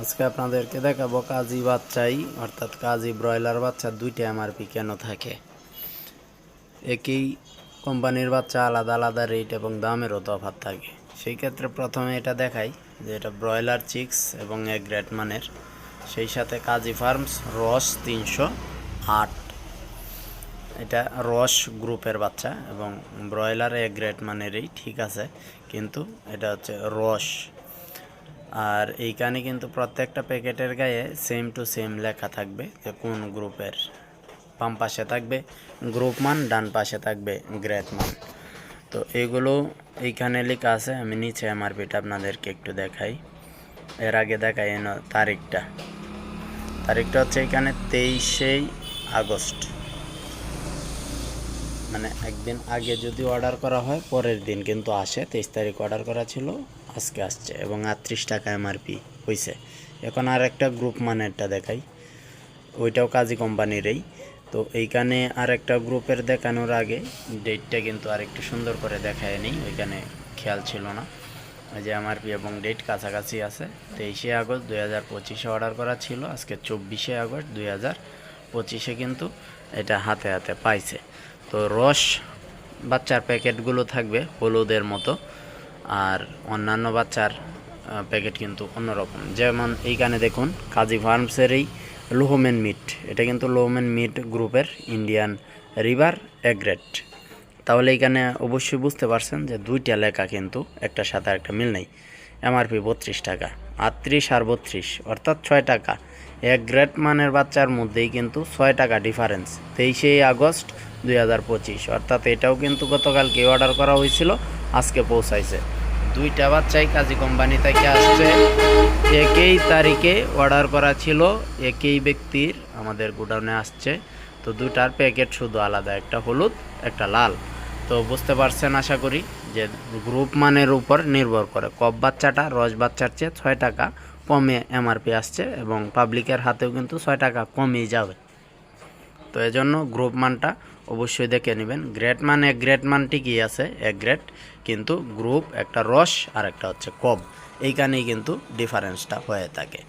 আজকে আপনাদেরকে দেখাবো কাজী বাচ্চাই, অর্থাৎ কাজী ব্রয়লার বাচ্চা, দুইটা এমআরপি কেন থাকে। একই কোম্পানির বাচ্চা আলাদা আলাদা রেট এবং দামেরও তফাত থাকে। সেই ক্ষেত্রে প্রথমে এটা দেখাই যে এটা ব্রয়লার চিক্স এবং এক গ্রেড মানের। সেই সাথে কাজী ফার্মস রস তিনশো আট। এটা রস গ্রুপের বাচ্চা এবং ব্রয়লার এক গ্রেড মানেরই ঠিক আছে, কিন্তু এটা হচ্ছে রস। আর এইখানে কিন্তু প্রত্যেকটা প্যাকেটের গায়ে সেম টু সেম লেখা থাকবে যে কোন গ্রুপের বাম পাশে থাকবে গ্রুপ মান ডান পাশে থাকবে গ্রেড মান তো এগুলো এইখানে লেখা আছে, আমি নিচে এমআরপিটা আপনাদেরকে একটু দেখাই। এর আগে দেখাই এন তারিখটা। তারিখটা হচ্ছে এখানে তেইশেই আগস্ট। মানে একদিন আগে যদি অর্ডার করা হয়, পরের দিন কিন্তু আসে। তেইশ তারিখ অর্ডার করা ছিল আজকে আসছে এবং আটত্রিশ টাকা এমআরপি হয়েছে এখন আর একটা গ্রুপ মানেরটা দেখাই। ওইটাও কাজী কোম্পানিরই। তো এইখানে আর একটা গ্রুপের দেখানোর আগে ডেটটা কিন্তু আর একটু সুন্দর করে দেখায় নিই। ওইখানে খেয়াল ছিল না। যে এমআরপি এবং ডেট কাছাকাছি আছে। তেইশে আগস্ট দুই হাজার পঁচিশে অর্ডার করা ছিল। আজকে চব্বিশে আগস্ট দুই হাজার পঁচিশে কিন্তু এটা হাতে হাতে পাইছে। তো রস বাচ্চার প্যাকেটগুলো থাকবে হলুদের মতো। আর অন্যান্য বাচ্চার প্যাকেট কিন্তু অন্যরকম। যেমন এইখানে দেখুন, কাজী ফার্মসের এই লোহমেন মিট। এটা কিন্তু লোহমেন মিট গ্রুপের ইন্ডিয়ান রিভার এগ্রেট। তাহলে এইখানে অবশ্যই বুঝতে পারছেন যে দুইটা লেখা কিন্তু একটা সাথে একটা মিল নেই। এমআরপি বত্রিশ টাকা, আটত্রিশ আর বত্রিশ, অর্থাৎ ছয় টাকা। এক গ্রেড মানের বাচ্চার মধ্যেই কিন্তু ছয় টাকা ডিফারেন্স তেইশে আগস্ট দুই হাজার পঁচিশ। অর্থাৎ এটাও কিন্তু গতকালকে অর্ডার করা হয়েছিল, আজকে পৌঁছাইছে। দুইটা বাচ্চাই কাজী কোম্পানি থেকে আসছে। একই তারিখে অর্ডার করা ছিল, একই ব্যক্তির আমাদের গোডাউনে আসছে। তো দুটার প্যাকেট শুধু আলাদা, একটা হলুদ, একটা লাল। তো বুঝতে পারছেন আশা করি যে গ্রুপ মানের উপর নির্ভর করে। কপ বাচ্চাটা, রস বাচ্চার চেয়ে ছয় টাকা কমে এমআরপি আসছে এবং পাবলিকের হাতেও কিন্তু ছয় টাকা কমেই যাবে। তো এজন্য গ্রুপ মানটা অবশ্যই দেখে নেবেন। গ্রেট মান এক গ্রেট মান ঠিকই আছে, এক গ্রেট কিন্তু গ্রুপ একটা রস আর একটা হচ্ছে কব এইখানেই কিন্তু ডিফারেন্সটা হয়ে থাকে।